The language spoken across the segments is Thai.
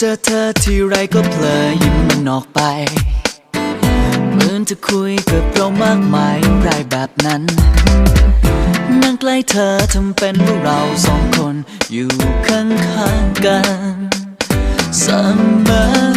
เจอเธอที่ไรก็เพลยิ้มมันออกไป เหมือนจะคุยกับเรามากมายรายแบบนั้น นั่งใกล้เธอทำเป็นว่าเราสองคนอยู่ข้างๆกันเสมอ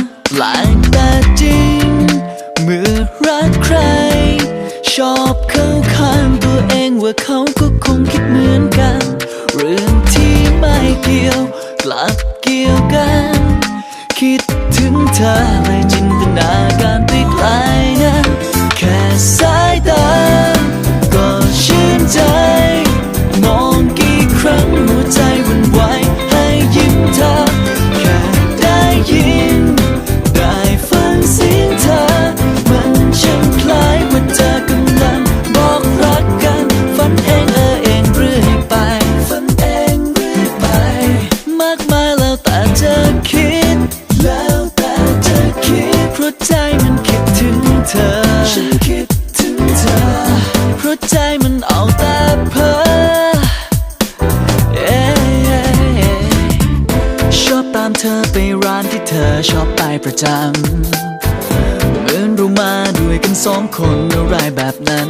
ากมายแล้วแต่เธอคิด แล้วแต่เธอคิด เพราะใจมันคิดถึงเธอ ฉันคิดถึงเธอ เพราะใจมันเอาแต่เพ้อชอบตามเธอไปร้านที่เธอชอบไปประจำเหมือนรู้มาด้วยกันสองคนอะไรแบบนั้น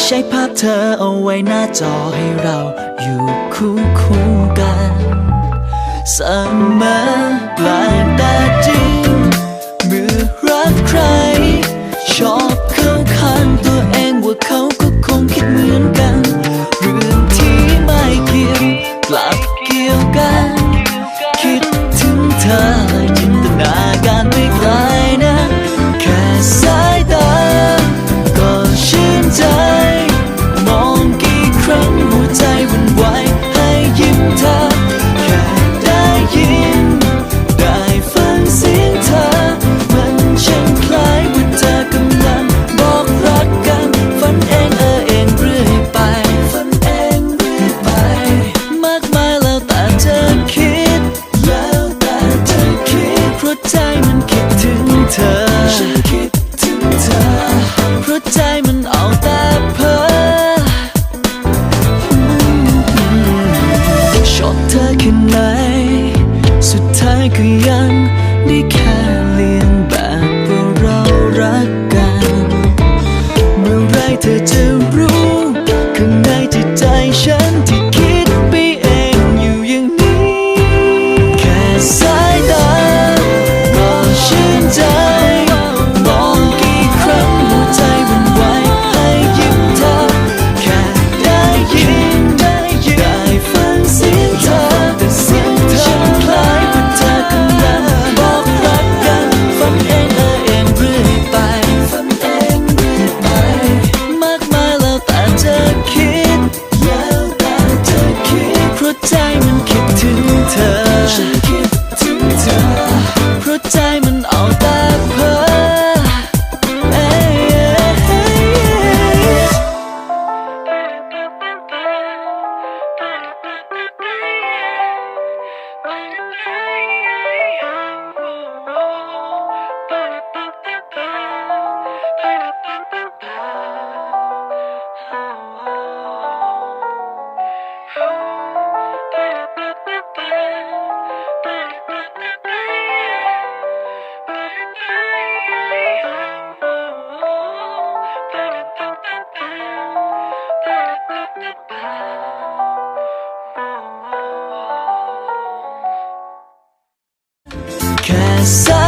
ใช้ภาพเธอเอาไว้หน้าจอให้เรา อยู่คู่คู่กันเสมอปลาย me Cause I